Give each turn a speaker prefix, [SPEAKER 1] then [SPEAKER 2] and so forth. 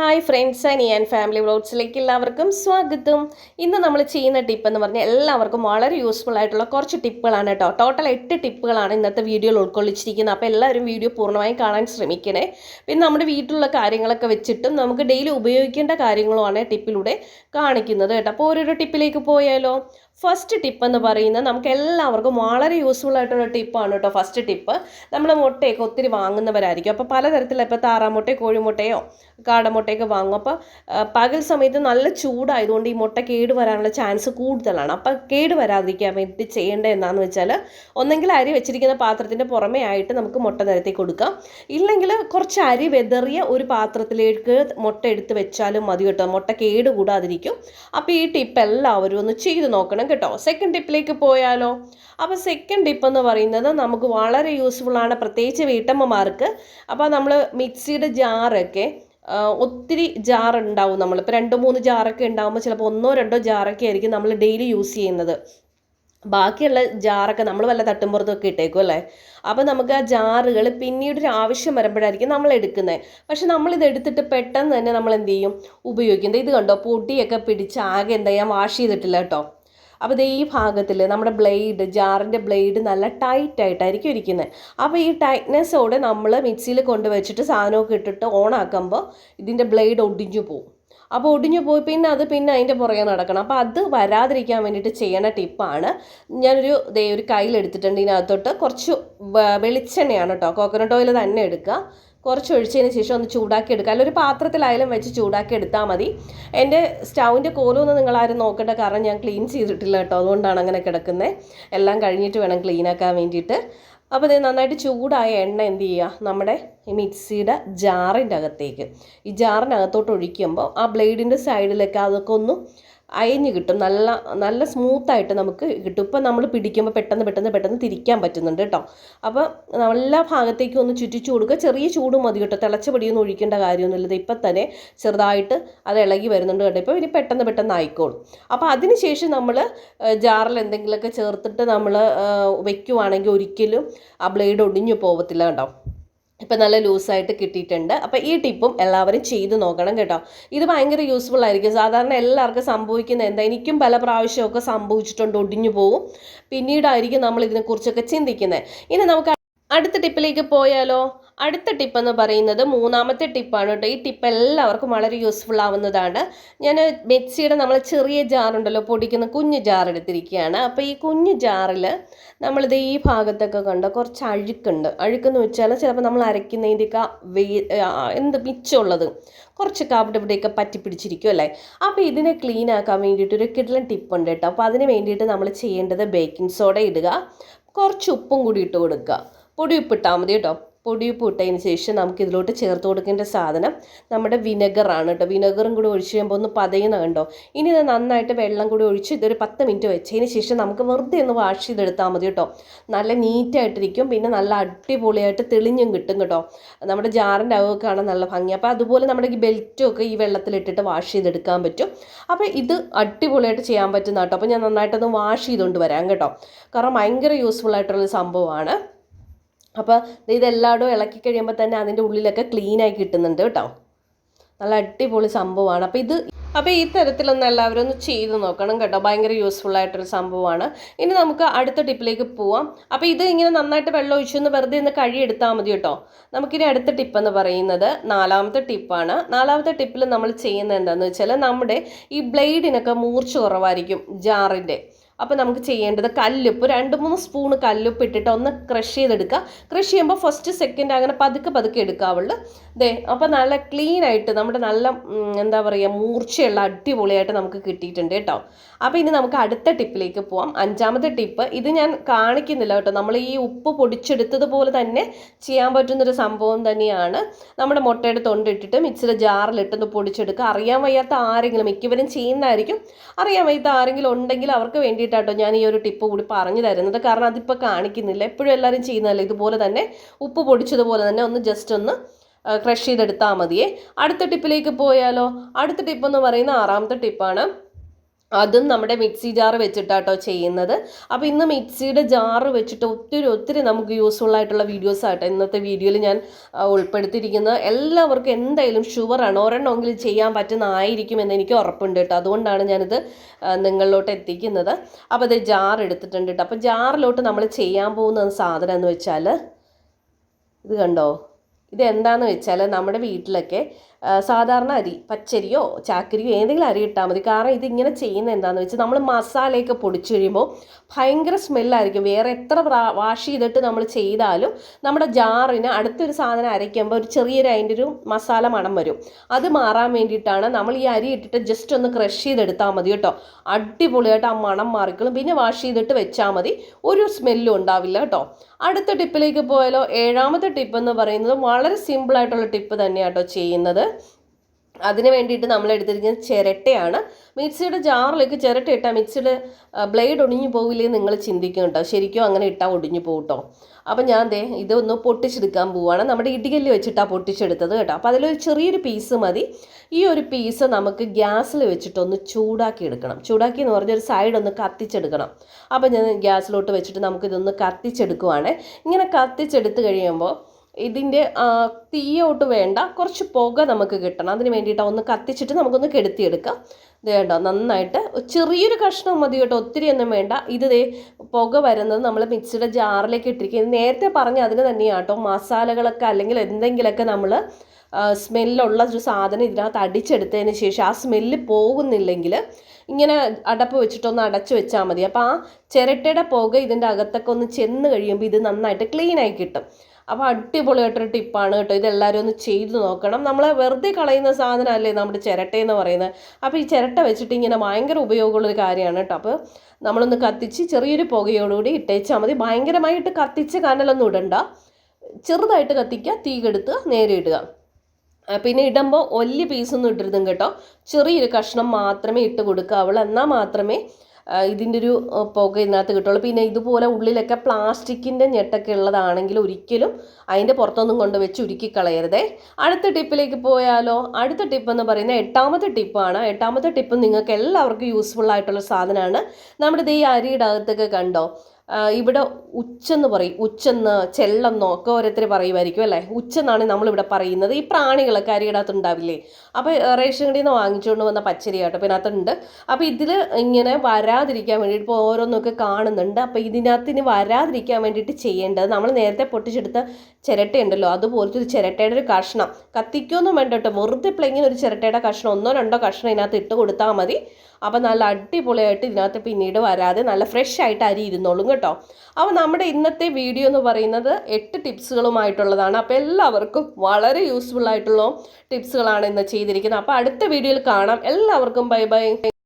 [SPEAKER 1] Hi friends and ഞാൻ family വ്ലോഗ്സിലേക്ക് എല്ലാവർക്കും സ്വാഗതം. ഇന്ന് നമ്മൾ ചെയ്യുന്ന ടിപ്പ് എന്ന് പറഞ്ഞാൽ എല്ലാവർക്കും വളരെ യൂസ്ഫുൾ ആയിട്ടുള്ള കുറച്ച് ടിപ്പുകളാണ് കേട്ടോ. ടോട്ടൽ എട്ട് ടിപ്പുകളാണ് ഇന്നത്തെ വീഡിയോയിൽ ഉൾക്കൊള്ളിച്ചിരിക്കുന്നത്. അപ്പോൾ എല്ലാവരും വീഡിയോ പൂർണമായും കാണാൻ ശ്രമിക്കണേ. പിന്നെ നമ്മുടെ വീട്ടിലുള്ള കാര്യങ്ങളൊക്കെ വെച്ചിട്ടും നമുക്ക് ഡെയിലി ഉപയോഗിക്കേണ്ട കാര്യങ്ങളുമാണ് ടിപ്പിലൂടെ കാണിക്കുന്നത് കേട്ടോ. അപ്പോൾ ഓരോരോ ടിപ്പിലേക്ക് പോയാലോ? ഫസ്റ്റ് ടിപ്പ് എന്ന് പറയുന്നത് നമുക്ക് എല്ലാവർക്കും വളരെ യൂസ്ഫുൾ ആയിട്ടുള്ള ടിപ്പാണ് കേട്ടോ ഫസ്റ്റ് ടിപ്പ് നമ്മൾ മുട്ടയൊക്കെ ഒത്തിരി വാങ്ങുന്നവരായിരിക്കും. അപ്പോൾ പലതരത്തിലുള്ള ഇപ്പോൾ താറാമുട്ടയോ കോഴിമുട്ടയോ കാടമുട്ടയൊക്കെ വാങ്ങും. അപ്പോൾ പകൽ സമയത്ത് നല്ല ചൂടായതുകൊണ്ട് ഈ മുട്ട കേട് വരാനുള്ള ചാൻസ് കൂടുതലാണ്. അപ്പോൾ കേട് വരാതിരിക്കാൻ വേണ്ടി ചെയ്യേണ്ടത് എന്താണെന്ന് വെച്ചാൽ ഒന്നെങ്കിൽ അരി വെച്ചിരിക്കുന്ന പാത്രത്തിന്റെ പുറമേ ആയിട്ട് നമുക്ക് മുട്ട നിരത്തി കൊടുക്കാം. ഇല്ലെങ്കിൽ കുറച്ച് അരി വെതറിയ ഒരു പാത്രത്തിലേക്ക് മുട്ട എടുത്ത് വെച്ചാലും മതി കേട്ടോ മുട്ട കേട് കൂടാതിരിക്കും. അപ്പോൾ ഈ ടിപ്പ് എല്ലാവരും ഒന്ന് ചെയ്ത് നോക്കണം. കേട്ടോ. സെക്കൻഡ് ടിപ്പിലേക്ക് പോയാലോ? അപ്പോൾ സെക്കൻഡ് ടിപ്പ് എന്ന് പറയുന്നത് നമുക്ക് വളരെ യൂസ്ഫുൾ ആണ് പ്രത്യേകിച്ച് വീട്ടമ്മമാർക്ക്. അപ്പോൾ നമ്മൾ മിക്സിയുടെ ജാറൊക്കെ ഒത്തിരി ജാർ ഉണ്ടാവും നമ്മളിപ്പോൾ രണ്ട് മൂന്ന് ജാറൊക്കെ ഉണ്ടാകുമ്പോൾ ചിലപ്പോൾ ഒന്നോ രണ്ടോ ജാറൊക്കെ ആയിരിക്കും നമ്മൾ ഡെയിലി യൂസ് ചെയ്യുന്നത്. ബാക്കിയുള്ള ജാറൊക്കെ നമ്മൾ വല്ല തട്ടുമ്പുറത്തൊക്കെ ഇട്ടേക്കും അല്ലേ? അപ്പോൾ നമുക്ക് ആ ജാറുകൾ പിന്നീട് ഒരു ആവശ്യം വരുമ്പോഴായിരിക്കും നമ്മൾ എടുക്കുന്നത്. പക്ഷെ നമ്മളിത് എടുത്തിട്ട് പെട്ടെന്ന് തന്നെ നമ്മൾ എന്ത് ചെയ്യും? ഉപയോഗിക്കുന്നത് ഇത് കണ്ടോ? പൊടിയൊക്കെ പിടിച്ച് ആകെ എന്താ ഞാൻ വാഷ് ചെയ്തിട്ടില്ല കേട്ടോ. അപ്പോൾ ഇത് ഈ ഭാഗത്തിൽ നമ്മുടെ ബ്ലേഡ് ജാറിന്റെ ബ്ലേഡ് നല്ല ടൈറ്റ് ആയിട്ടായിരിക്കും ഇരിക്കുന്നത് അപ്പോൾ ഈ ടൈറ്റ്നെസ്സോടെ നമ്മൾ മിക്സിയിൽ കൊണ്ടുവച്ചിട്ട് സാധനമൊക്കെ ഇട്ടിട്ട് ഓൺ ആക്കുമ്പോൾ ഇതിന്റെ ബ്ലേഡ് ഒടിഞ്ഞു പോകും അപ്പോൾ ഒടിഞ്ഞു പോയി പിന്നെ അത് പിന്നെ അതിന്റെ പുറകെ നടക്കണം. അപ്പോൾ അത് വരാതിരിക്കാൻ വേണ്ടിയിട്ട് ചെയ്യണ ടിപ്പാണ് ഞാനൊരു ദേ ഒരു കയ്യിലെടുത്തിട്ടുണ്ട് ഇതിനകത്തോട്ട്. കുറച്ച് വെളിച്ചെണ്ണയാണ് കേട്ടോ. കോക്കനട്ട് ഓയിൽ തന്നെ എടുക്കുക. കുറച്ച് ഒഴിച്ചതിന് ശേഷം ഒന്ന് ചൂടാക്കി എടുക്കുക അല്ലെങ്കിൽ ഒരു പാത്രത്തിലായാലും വെച്ച് ചൂടാക്കി എടുത്താൽ മതി. എന്റെ സ്റ്റൗവിന്റെ കോലമൊന്നും നിങ്ങളാരും നോക്കേണ്ട കാരണം ഞാൻ ക്ലീൻ ചെയ്തിട്ടില്ല കേട്ടോ. അതുകൊണ്ടാണ് അങ്ങനെ കിടക്കുന്നത് എല്ലാം കഴിഞ്ഞിട്ട് വേണം ക്ലീൻ ആക്കാൻ വേണ്ടിയിട്ട്. അപ്പോൾ ഇത് നന്നായിട്ട് ചൂടായ എണ്ണ എന്ത് ചെയ്യുക? നമ്മുടെ ഈ മിക്സിയുടെ ജാറിന്റെ അകത്തേക്ക്. ഈ ജാറിനകത്തോട്ട് ഒഴിക്കുമ്പോൾ ആ ബ്ലേഡിന്റെ സൈഡിലൊക്കെ അതൊക്കെ ഒന്ന് അയഞ്ഞ് കിട്ടും. നല്ല നല്ല സ്മൂത്തായിട്ട് നമുക്ക് കിട്ടും. ഇപ്പം നമ്മൾ പിടിക്കുമ്പോൾ പെട്ടെന്ന് പെട്ടെന്ന് പെട്ടെന്ന് തിരിക്കാൻ പറ്റുന്നുണ്ട് കേട്ടോ. അപ്പോൾ നല്ല ഭാഗത്തേക്കും ഒന്ന് ചുറ്റിച്ചു കൊടുക്കുക. ചെറിയ ചൂട് മതി കേട്ടോ. തിളച്ച പൊടിയൊന്നും ഒഴിക്കേണ്ട കാര്യമൊന്നുമില്ല. ഇപ്പം തന്നെ ചെറുതായിട്ട് അത് ഇളകി വരുന്നുണ്ട് കേട്ടോ ഇപ്പോൾ ഇനി പെട്ടെന്ന് പെട്ടെന്ന് ആയിക്കോളും. അപ്പോൾ അതിന് ശേഷം നമ്മൾ ജാറിൽ എന്തെങ്കിലുമൊക്കെ ചേർത്തിട്ട് നമ്മൾ വെക്കുവാണെങ്കിൽ ഒരിക്കലും ആ ബ്ലേഡ് ഒടിഞ്ഞു പോകത്തില്ല കേട്ടോ ഇപ്പം നല്ല ലൂസായിട്ട് കിട്ടിയിട്ടുണ്ട്. അപ്പോൾ ഈ ടിപ്പും എല്ലാവരും ചെയ്ത് നോക്കണം കേട്ടോ. ഇത് ഭയങ്കര യൂസ്ഫുൾ ആയിരിക്കും. സാധാരണ എല്ലാവർക്കും സംഭവിക്കുന്ന എന്താ എനിക്കും പല പ്രാവശ്യമൊക്കെ സംഭവിച്ചിട്ടുണ്ട് ഒടിഞ്ഞു പോകും പിന്നീടായിരിക്കും നമ്മൾ ഇതിനെക്കുറിച്ചൊക്കെ ചിന്തിക്കുന്നത്. ഇനി നമുക്ക് അടുത്ത ടിപ്പിലേക്ക് പോയാലോ? അടുത്ത ടിപ്പ് എന്ന് പറയുന്നത് മൂന്നാമത്തെ ടിപ്പാണ് കേട്ടോ. ഈ ടിപ്പ് എല്ലാവർക്കും വളരെ യൂസ്ഫുൾ ആവുന്നതാണ്. ഞാൻ മെച്ചിയുടെ നമ്മൾ ചെറിയ ജാറുണ്ടല്ലോ പൊടിക്കുന്ന കുഞ്ഞു ജാർ എടുത്തിരിക്കുകയാണ്. അപ്പോൾ ഈ കുഞ്ഞു ജാറിൽ നമ്മളിത് ഈ ഭാഗത്തൊക്കെ കണ്ടോ കുറച്ച് അഴുക്കുണ്ട്. അഴുക്കെന്ന് വെച്ചാൽ ചിലപ്പോൾ നമ്മൾ അരയ്ക്കുന്നതിന്റെയൊക്കെ വേ എന്ത് മിച്ചമുള്ളത് കുറച്ച് കാപ്പിട്ട് ഇവിടെയൊക്കെ പറ്റി പിടിച്ചിരിക്കും അല്ലേ? അപ്പോൾ ഇതിനെ ക്ലീൻ ആക്കാൻ വേണ്ടിയിട്ട് ഒരു കിടലൻ ടിപ്പുണ്ട് കേട്ടോ. അപ്പോൾ അതിന് വേണ്ടിയിട്ട് നമ്മൾ ചെയ്യേണ്ടത് ബേക്കിംഗ് സോഡ ഇടുക. കുറച്ച് ഉപ്പും കൂടി ഇട്ട് കൊടുക്കുക. പൊടി ഉപ്പിട്ടാൽ മതി കേട്ടോ. പൊടിയുപ്പ് ഇട്ടതിന് ശേഷം നമുക്ക് ഇതിലോട്ട് ചേർത്ത് കൊടുക്കേണ്ട സാധനം നമ്മുടെ വിനെഗറാണ് കേട്ടോ. വിനെഗറും കൂടി ഒഴിച്ച് കഴിയുമ്പോൾ ഒന്ന് പതയുന്ന കണ്ടോ? ഇനി ഇത് നന്നായിട്ട് വെള്ളം കൂടി ഒഴിച്ച് ഇതൊരു പത്ത് മിനിറ്റ് വെച്ചതിന് ശേഷം നമുക്ക് വെറുതെ ഒന്ന് വാഷ് ചെയ്തെടുത്താൽ മതി കേട്ടോ. നല്ല നീറ്റായിട്ടിരിക്കും. പിന്നെ നല്ല അടിപൊളിയായിട്ട് തെളിഞ്ഞും കിട്ടും കേട്ടോ. നമ്മുടെ ജാറിന്റെ അകമൊക്കെ കാണാൻ നല്ല ഭംഗി. അപ്പോൾ അതുപോലെ നമ്മുടെ ഈ ബെൽറ്റും ഒക്കെ ഈ വെള്ളത്തിലിട്ടിട്ട് വാഷ് ചെയ്തെടുക്കാൻ പറ്റും. അപ്പോൾ ഇത് അടിപൊളിയായിട്ട് ചെയ്യാൻ പറ്റുന്ന കേട്ടോ. അപ്പോൾ ഞാൻ നന്നായിട്ടൊന്ന് വാഷ് ചെയ്തുകൊണ്ട് വരാം കേട്ടോ. കാരണം ഭയങ്കര യൂസ്ഫുൾ ആയിട്ടുള്ള സംഭവമാണ്. അപ്പോൾ ഇതെല്ലായിടും ഇളക്കി കഴിയുമ്പോൾ തന്നെ അതിന്റെ ഉള്ളിലൊക്കെ ക്ലീനായി കിട്ടുന്നുണ്ട് കേട്ടോ. നല്ല അടിപൊളി സംഭവമാണ്. അപ്പോൾ ഇത് അപ്പോൾ ഈ തരത്തിലൊന്ന് എല്ലാവരും ഒന്ന് ചെയ്ത് നോക്കണം കേട്ടോ. ഭയങ്കര യൂസ്ഫുൾ ആയിട്ടൊരു സംഭവമാണ്. ഇനി നമുക്ക് അടുത്ത ടിപ്പിലേക്ക് പോവാം. അപ്പോൾ ഇത് ഇങ്ങനെ നന്നായിട്ട് വെള്ളം ഒഴിച്ചൊന്ന് വെറുതെ ഒന്ന് എടുത്താൽ മതി കേട്ടോ. നമുക്കിനി അടുത്ത ടിപ്പ് എന്ന് പറയുന്നത് നാലാമത്തെ ടിപ്പാണ്. നാലാമത്തെ ടിപ്പിൽ നമ്മൾ ചെയ്യുന്നത് എന്താണെന്ന് വെച്ചാൽ നമ്മുടെ ഈ ബ്ലേഡിനൊക്കെ മൂർച്ച കുറവായിരിക്കും ജാറിന്റെ അപ്പോൾ നമുക്ക് ചെയ്യേണ്ടത് കല്ലുപ്പ്. രണ്ട് മൂന്ന് സ്പൂൺ കല്ലുപ്പ് ഇട്ടിട്ട് ഒന്ന് ക്രഷ് ചെയ്തെടുക്കുക. ക്രഷ് ചെയ്യുമ്പോൾ ഫസ്റ്റ് സെക്കൻഡ് അങ്ങനെ പതുക്കെ പതുക്കെ എടുക്കാവുള്ളൂ. ദേ അപ്പോൾ നല്ല ക്ലീൻ ആയിട്ട് നമ്മുടെ നല്ല എന്താ പറയുക മൂർച്ചയുള്ള അടിപൊളിയായിട്ട് നമുക്ക് കിട്ടിയിട്ടുണ്ട് കേട്ടോ. അപ്പോൾ ഇനി നമുക്ക് അടുത്ത ടിപ്പിലേക്ക് പോവാം. അഞ്ചാമത്തെ ടിപ്പ് ഇത് ഞാൻ കാണിക്കുന്നില്ല കേട്ടോ. നമ്മൾ ഈ ഉപ്പ് പൊടിച്ചെടുത്തതുപോലെ തന്നെ ചെയ്യാൻ പറ്റുന്നൊരു സംഭവം തന്നെയാണ്. നമ്മുടെ മുട്ടയുടെ തൊണ്ടിട്ടിട്ട് മിക്സിയുടെ ജാറിലിട്ടൊന്ന് പൊടിച്ചെടുക്കുക. അറിയാൻ വയ്യാത്ത ആരെങ്കിലും മിക്കവരും ചെയ്യുന്നതായിരിക്കും. അറിയാൻ വയ്യാത്ത ആരെങ്കിലും ഉണ്ടെങ്കിൽ അവർക്ക് വേണ്ടിയിട്ടാട്ടോ ഞാൻ ഈ ഒരു ടിപ്പ് കൂടി പറഞ്ഞു തരുന്നത്. കാരണം അതിപ്പോൾ കാണിക്കുന്നില്ല. എപ്പോഴും എല്ലാവരും ചെയ്യുന്നതല്ല? ഇതുപോലെ തന്നെ ഉപ്പ് പൊടിച്ചതുപോലെ തന്നെ ഒന്ന് ജസ്റ്റ് ഒന്ന് ക്രഷ് ചെയ്തെടുത്താൽ മതിയേ. അടുത്ത ടിപ്പിലേക്ക് പോയാലോ? അടുത്ത ടിപ്പ് എന്ന് പറയുന്ന ആറാമത്തെ ടിപ്പാണ് അതും നമ്മുടെ മിക്സി ജാർ വെച്ചിട്ടാട്ടോ ചെയ്യുന്നത്. അപ്പോൾ ഇന്ന് മിക്സിയുടെ ജാർ വെച്ചിട്ട് ഒത്തിരി ഒത്തിരി നമുക്ക് യൂസ്ഫുൾ ആയിട്ടുള്ള വീഡിയോസ് ആട്ടോ ഇന്നത്തെ വീഡിയോയിൽ ഞാൻ ഉൾപ്പെടുത്തിയിരിക്കുന്നത്. എല്ലാവർക്കും എന്തായാലും ഷുവറാണ് ഒരെണ്ണമെങ്കിലും ചെയ്യാൻ പറ്റുന്നതായിരിക്കും എന്ന് എനിക്ക് ഉറപ്പുണ്ട് കേട്ടോ. അതുകൊണ്ടാണ് ഞാനിത് നിങ്ങളിലോട്ട് എത്തിക്കുന്നത്. അപ്പോൾ അത് ജാർ എടുത്തിട്ടുണ്ട് കേട്ടോ. അപ്പോൾ ജാറിലോട്ട് നമ്മൾ ചെയ്യാൻ പോകുന്ന സാധനം എന്ന് വെച്ചാൽ ഇത് കണ്ടോ? ഇത് എന്താന്ന് വെച്ചാൽ നമ്മുടെ വീട്ടിലൊക്കെ സാധാരണ അരി പച്ചരിയോ ചാക്കരിയോ ഏതെങ്കിലും അരി ഇട്ടാൽ മതി. കാരണം ഇതിങ്ങനെ ചെയ്യുന്ന എന്താണെന്ന് വെച്ചാൽ നമ്മൾ മസാലയൊക്കെ പൊടിച്ചു കഴിയുമ്പോൾ ഭയങ്കര സ്മെല്ലായിരിക്കും. വേറെ എത്ര വാഷ് ചെയ്തിട്ട് നമ്മൾ ചെയ്താലും നമ്മുടെ ജാറിന് അടുത്തൊരു സാധനം അരയ്ക്കുമ്പോൾ ഒരു ചെറിയൊരു അതിന്റെ ഒരു മസാല മണം വരും. അത് മാറാൻ വേണ്ടിയിട്ടാണ് നമ്മൾ ഈ അരി ഇട്ടിട്ട് ജസ്റ്റ് ഒന്ന് ക്രഷ് ചെയ്തെടുത്താൽ മതി കേട്ടോ. അടിപൊളിയായിട്ട് ആ മണം മാറിക്കളും. പിന്നെ വാഷ് ചെയ്തിട്ട് വെച്ചാൽ മതി. ഒരു സ്മെല്ലും ഉണ്ടാവില്ല കേട്ടോ. അടുത്ത ടിപ്പിലേക്ക് പോയാലോ. ഏഴാമത്തെ ടിപ്പ് എന്ന് പറയുന്നത് വളരെ സിമ്പിളായിട്ടുള്ള ടിപ്പ് തന്നെയാട്ടോ ചെയ്യുന്നത്. അതിന് വേണ്ടിയിട്ട് നമ്മൾ എടുത്തിരിക്കുന്നത് ചിരട്ടയാണ്. മിക്സിയുടെ ജാറിലേക്ക് ചിരട്ട ഇട്ടാൽ മിക്സിയുടെ ബ്ലേഡ് ഒടിഞ്ഞു പോവില്ലേ നിങ്ങൾ ചിന്തിക്കും കേട്ടോ. ശരിക്കും അങ്ങനെ ഇട്ടാൽ ഒടിഞ്ഞു പോകും അപ്പം ഞാൻ ദേ ഇതൊന്ന് പൊട്ടിച്ചെടുക്കാൻ പോവുകയാണ് നമ്മുടെ ഇടികല്ല് വെച്ചിട്ടാണ് പൊട്ടിച്ചെടുത്തത് കേട്ടോ. അപ്പോൾ അതിലൊരു ചെറിയൊരു പീസ് മതി. ഈ ഒരു പീസ് നമുക്ക് ഗ്യാസിൽ വെച്ചിട്ടൊന്ന് ചൂടാക്കി എടുക്കണം. ചൂടാക്കി എന്ന് പറഞ്ഞാൽ ഒരു സൈഡ് ഒന്ന് കത്തിച്ചെടുക്കണം. അപ്പോൾ ഞാൻ ഗ്യാസിലോട്ട് വെച്ചിട്ട് നമുക്കിതൊന്ന് കത്തിച്ചെടുക്കുവാണ്. ഇങ്ങനെ കത്തിച്ചെടുത്ത് കഴിയുമ്പോൾ ഇതിന്റെ തീയോട്ട് വേണ്ട. കുറച്ച് പുക നമുക്ക് കിട്ടണം. അതിന് വേണ്ടിയിട്ട് ഒന്ന് കത്തിച്ചിട്ട് നമുക്കൊന്ന് കെടുത്തിയെടുക്കാം. ഇത് വേണ്ട നന്നായിട്ട് ചെറിയൊരു കഷ്ണം മതി കേട്ടോ. ഒത്തിരി ഒന്നും വേണ്ട. ഇത് പുക വരുന്നത് നമ്മൾ മിക്സിയുടെ ജാറിലേക്ക് ഇട്ടിരിക്കുക നേരത്തെ പറഞ്ഞ അതിന് തന്നെയാണ് കേട്ടോ. മസാലകളൊക്കെ അല്ലെങ്കിൽ എന്തെങ്കിലുമൊക്കെ നമ്മൾ സ്മെല്ലുള്ള ഒരു സാധനം ഇതിനകത്ത് അടിച്ചെടുത്തതിന് ശേഷം ആ സ്മെല്ല് പോകുന്നില്ലെങ്കിൽ ഇങ്ങനെ അടപ്പ് വെച്ചിട്ടൊന്ന് അടച്ചു വെച്ചാൽ മതി. അപ്പോൾ ആ ചിരട്ടയുടെ പുക ഇതിന്റെ അകത്തൊക്കെ ഒന്ന് ചെന്ന് കഴിയുമ്പോൾ ഇത് നന്നായിട്ട് ക്ലീനായി കിട്ടും. അപ്പോൾ അടിപൊളിയായിട്ടൊരു ടിപ്പാണ് കേട്ടോ. ഇതെല്ലാവരും ഒന്ന് ചെയ്തു നോക്കണം. നമ്മൾ വെറുതെ കളയുന്ന സാധനമല്ലേ നമ്മുടെ ചിരട്ടയെന്ന് പറയുന്നത്? അപ്പോൾ ഈ ചിരട്ട വെച്ചിട്ട് ഇങ്ങനെ ഭയങ്കര ഉപയോഗമുള്ളൊരു കാര്യമാണ് കേട്ടോ. അപ്പോൾ നമ്മളൊന്ന് കത്തിച്ച് ചെറിയൊരു പുകയോടുകൂടി ഇട്ടേച്ചാൽ മതി. ഭയങ്കരമായിട്ട് കത്തിച്ച് കനലൊന്നും ഇടണ്ട. ചെറുതായിട്ട് കത്തിക്കുക തീ കെടുത്തുക നേരെ ഇടുക. പിന്നെ ഇടുമ്പോൾ വലിയ പീസൊന്നും ഇട്ടരുതും കേട്ടോ. ചെറിയൊരു കഷ്ണം മാത്രമേ ഇട്ട് കൊടുക്കുക അവൾ എന്നാൽ മാത്രമേ ഇതിന്റെ ഒരു പുക ഇതിനകത്ത് കിട്ടുള്ളൂ. പിന്നെ ഇതുപോലെ ഉള്ളിലൊക്കെ പ്ലാസ്റ്റിക്കിന്റെ ഞെട്ടൊക്കെ ഉള്ളതാണെങ്കിൽ ഒരിക്കലും അതിന്റെ പുറത്തൊന്നും കൊണ്ട് വെച്ച് ഉരുക്കി കളയരുതേ. അടുത്ത ടിപ്പിലേക്ക് പോയാലോ? അടുത്ത ടിപ്പ് എന്ന് പറയുന്നത് എട്ടാമത്തെ ടിപ്പാണ്. എട്ടാമത്തെ ടിപ്പ് നിങ്ങൾക്ക് എല്ലാവർക്കും യൂസ്ഫുൾ ആയിട്ടുള്ള സാധനമാണ്. നമ്മുടെ ഈ അരിയുടെ അകത്തൊക്കെ കണ്ടോ? ഇവിടെ ഉച്ചെന്ന് പറയും. ഉച്ചെന്ന് ചെല്ലെന്നോ ഒക്കെ ഓരോരുത്തർ പറയുമായിരിക്കും അല്ലേ? ഉച്ചെന്നാണ് നമ്മളിവിടെ പറയുന്നത്. ഈ പ്രാണികളൊക്കെ അരിയുടെ ഉണ്ടാവില്ലേ അപ്പോൾ റേഷൻ കടയിൽ നിന്ന് വാങ്ങിച്ചുകൊണ്ട് വന്ന പച്ചരി കേട്ടോ അപ്പോൾ ഇതിനകത്തുണ്ട്. അപ്പോൾ ഇതിൽ ഇങ്ങനെ വരാതിരിക്കാൻ വേണ്ടിയിട്ട് ഇപ്പോൾ ഓരോന്നൊക്കെ കാണുന്നുണ്ട്. അപ്പോൾ ഇതിനകത്ത് ഇനി വരാതിരിക്കാൻ വേണ്ടിയിട്ട് ചെയ്യേണ്ടത് നമ്മൾ നേരത്തെ പൊട്ടിച്ചെടുത്ത ചിരട്ടയുണ്ടല്ലോ അതുപോലത്തെ ഒരു ചിരട്ടയുടെ ഒരു കഷ്ണം. കത്തിക്കൊന്നും വേണ്ട കേട്ടോ. വെറുതെ പ്ലെങ്ങിന് ഒരു ചിരട്ടയുടെ കഷ്ണം ഒന്നോ രണ്ടോ കഷ്ണം ഇതിനകത്ത് ഇട്ട് കൊടുത്താൽ മതി. അപ്പോൾ നല്ല അടിപൊളിയായിട്ട് ഇതിനകത്ത് പിന്നീട് വരാതെ നല്ല ഫ്രഷ് ആയിട്ട് അരി ഇരുന്നോളും കേട്ടോ. അപ്പോൾ നമ്മുടെ ഇന്നത്തെ വീഡിയോ എന്ന് പറയുന്നത് എട്ട് ടിപ്സുകളുമായിട്ടുള്ളതാണ് അപ്പോൾ എല്ലാവർക്കും വളരെ യൂസ്ഫുൾ ആയിട്ടുള്ള ടിപ്സുകളാണ് ഇന്ന് ചെയ്തിരിക്കുന്നത്. അപ്പോൾ അടുത്ത വീഡിയോയിൽ കാണാം. എല്ലാവർക്കും ബൈ ബൈ